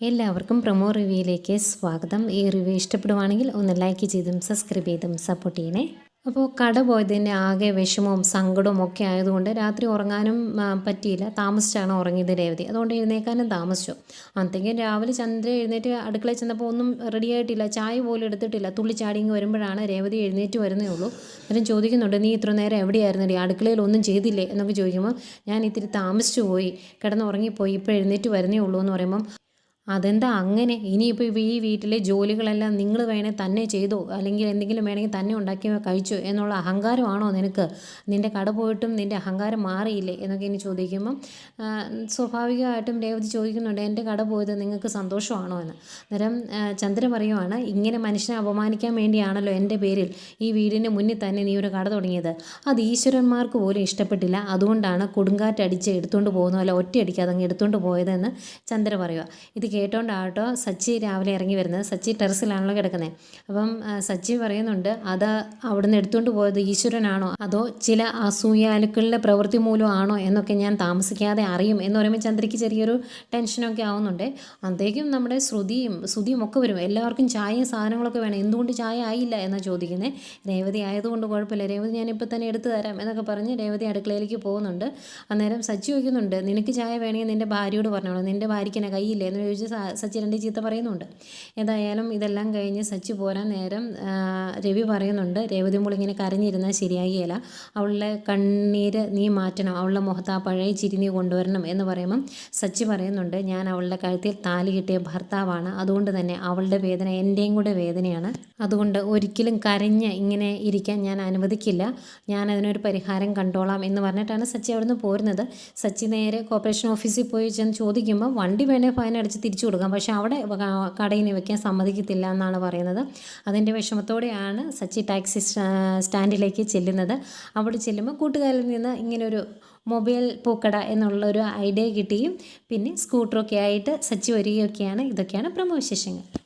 എല്ലാവർക്കും പ്രൊമോ റിവ്യൂയിലേക്ക് സ്വാഗതം. ഈ റിവ്യൂ ഇഷ്ടപ്പെടുവാണെങ്കിൽ ഒന്ന് ലൈക്ക് ചെയ്തും സബ്സ്ക്രൈബ് ചെയ്തും സപ്പോർട്ട് ചെയ്യണേ. അപ്പോൾ കട പോയതിന്റെ ആകെ വിഷമവും സങ്കടവും ഒക്കെ ആയതുകൊണ്ട് രാത്രി ഉറങ്ങാനും പറ്റിയില്ല. താമസിച്ചാണ് ഉറങ്ങിയത് രേവതി. അതുകൊണ്ട് എഴുന്നേക്കാനും താമസിച്ചു. അന്നത്തേക്കും രാവിലെ ചന്ദ്ര എഴുന്നേറ്റ് അടുക്കളയിൽ ചെന്നപ്പോൾ ഒന്നും റെഡി ആയിട്ടില്ല. ചായ പോലും എടുത്തിട്ടില്ല. തുള്ളി ചാടിങ്ങ് വരുമ്പോഴാണ് രേവതി എഴുന്നേറ്റ് വരുന്നേ ഉള്ളൂ. അന്നേരം ചോദിക്കുന്നുണ്ട് നീ ഇത്ര നേരം എവിടെയായിരുന്നടി? അടുക്കളയിൽ ഒന്നും ചെയ്തില്ലേ? എന്നൊക്കെ ചോദിക്കുമ്പോൾ ഞാൻ ഇത്തിരി താമസിച്ചു പോയി. കിടന്നുറങ്ങിപ്പോയി. ഇപ്പോൾ എഴുന്നേറ്റ് വരുന്നേ ഉള്ളൂ എന്ന് പറയുമ്പം അതെന്താ അങ്ങനെ? ഇനിയിപ്പോൾ ഈ വീട്ടിലെ ജോലികളെല്ലാം നിങ്ങൾ വേണേൽ തന്നെ ചെയ്തോ? അല്ലെങ്കിൽ എന്തെങ്കിലും വേണമെങ്കിൽ തന്നെ ഉണ്ടാക്കി കഴിച്ചോ? എന്നുള്ള അഹങ്കാരമാണോ നിനക്ക്? നിന്റെ കട പോയിട്ടും നിന്റെ അഹങ്കാരം മാറിയില്ലേ? എന്നൊക്കെ ഇനി ചോദിക്കുമ്പം സ്വാഭാവികമായിട്ടും രേവതി ചോദിക്കുന്നുണ്ട് എന്റെ കട പോയത് നിങ്ങൾക്ക് സന്തോഷമാണോ? എന്ന്. അന്നേരം ചന്ദ്രൻ പറയുവാണ് ഇങ്ങനെ മനുഷ്യനെ അപമാനിക്കാൻ വേണ്ടിയാണല്ലോ എന്റെ പേരിൽ ഈ വീടിന്റെ മുന്നിൽ തന്നെ നീ ഒരു കട തുടങ്ങിയത്. അത് ഈശ്വരന്മാർക്ക് പോലും ഇഷ്ടപ്പെട്ടില്ല. അതുകൊണ്ടാണ് കൊടുങ്കാറ്റടിച്ച് എടുത്തുകൊണ്ട് പോകുന്നു അല്ല ഒറ്റയടിക്കാതെ അങ്ങ് എടുത്തുകൊണ്ട് പോയതെന്ന് ചന്ദ്ര പറയുക ഇത് കേട്ടോണ്ടാട്ടോ സച്ചി രാവിലെ ഇറങ്ങി വരുന്നത്. സച്ചി ടെറസിലാണല്ലോ കിടക്കുന്നത്. അപ്പം സച്ചി പറയുന്നുണ്ട് അത് അവിടുന്ന് എടുത്തുകൊണ്ട് പോയത് ഈശ്വരനാണോ? അതോ ചില അസൂയാലുക്കളുടെ പ്രവൃത്തി മൂലമാണോ എന്നൊക്കെ ഞാൻ താമസിക്കാതെ അറിയും? എന്ന് പറയുമ്പോൾ ചന്ദ്രയ്ക്ക് ചെറിയൊരു ടെൻഷനൊക്കെ ആവുന്നുണ്ട്. അന്തേക്കും നമ്മുടെ ശ്രുതിയും ശ്രുതിയും ഒക്കെ വരും. എല്ലാവർക്കും ചായയും സാധനങ്ങളൊക്കെ വേണം. എന്തുകൊണ്ട് ചായ ആയില്ല എന്നാണ് ചോദിക്കുന്നത് രേവതി ആയതുകൊണ്ട് കുഴപ്പമില്ല. രേവതി ഞാനിപ്പോൾ തന്നെ എടുത്തു തരാം എന്നൊക്കെ പറഞ്ഞ് രേവതി അടുക്കളയിലേക്ക് പോകുന്നുണ്ട്. അന്നേരം സച്ചി ചോദിക്കുന്നുണ്ട് നിനക്ക് ചായ വേണമെങ്കിൽ നിന്റെ ഭാര്യയോട് പറഞ്ഞോളൂ. നിന്റെ ഭാര്യയ്ക്ക് എന്നെ കയ്യില്ലേ? എന്ന് ചോദിച്ച് സ- സച്ചി ചീത്ത പറയുന്നുണ്ട്. ഏതായാലും ഇതെല്ലാം കഴിഞ്ഞ് സച്ചി പോരാൻ നേരം രവി പറയുന്നുണ്ട് രേവതി മോൾ ഇങ്ങനെ കരഞ്ഞിരുന്നാൽ ശരിയാകിയല്ല അവളുടെ കണ്ണീര് നീ മാറ്റണം അവളുടെ മുഖത്ത് ആ പഴയ ചിരി നീ കൊണ്ടുവരണം എന്ന് പറയുമ്പം സച്ചി പറയുന്നുണ്ട് ഞാൻ അവളുടെ കഴുത്തിൽ താലി കിട്ടിയ ഭർത്താവാണ് അതുകൊണ്ട് തന്നെ അവളുടെ വേദന എന്റെയും കൂടെ വേദനയാണ്. അതുകൊണ്ട് ഒരിക്കലും കരഞ്ഞ് ഇങ്ങനെ ഇരിക്കാൻ ഞാൻ അനുവദിക്കില്ല. ഞാൻ അതിനൊരു പരിഹാരം കണ്ടോളാം എന്ന് പറഞ്ഞിട്ടാണ് സച്ചി അവിടുന്ന് പോരുന്നത്. സച്ചി നേരെ കോർപ്പറേഷൻ ഓഫീസിൽ പോയി ചെന്ന് ചോദിക്കുമ്പോൾ വണ്ടി വേണേൽ ഫൈൻ അടിച്ച് കൊടുക്കാം. പക്ഷേ അവിടെ കടയിൽ വയ്ക്കാൻ സമ്മതിക്കത്തില്ല എന്നാണ് പറയുന്നത്. അതിന്റെ വിഷമത്തോടെയാണ് സച്ചി ടാക്സി സ്റ്റാ- സ്റ്റാൻഡിലേക്ക് ചെല്ലുന്നത്. അവിടെ ചെല്ലുമ്പോൾ കൂട്ടുകാരിൽ നിന്ന് ഇങ്ങനൊരു മൊബൈൽ പൂക്കട എന്നുള്ളൊരു ഐഡിയ കിട്ടുകയും പിന്നെ സ്കൂട്ടറൊക്കെ ആയിട്ട് സച്ചി വരികയൊക്കെയാണ്. ഇതൊക്കെയാണ് പ്രമോ വിശേഷങ്ങൾ.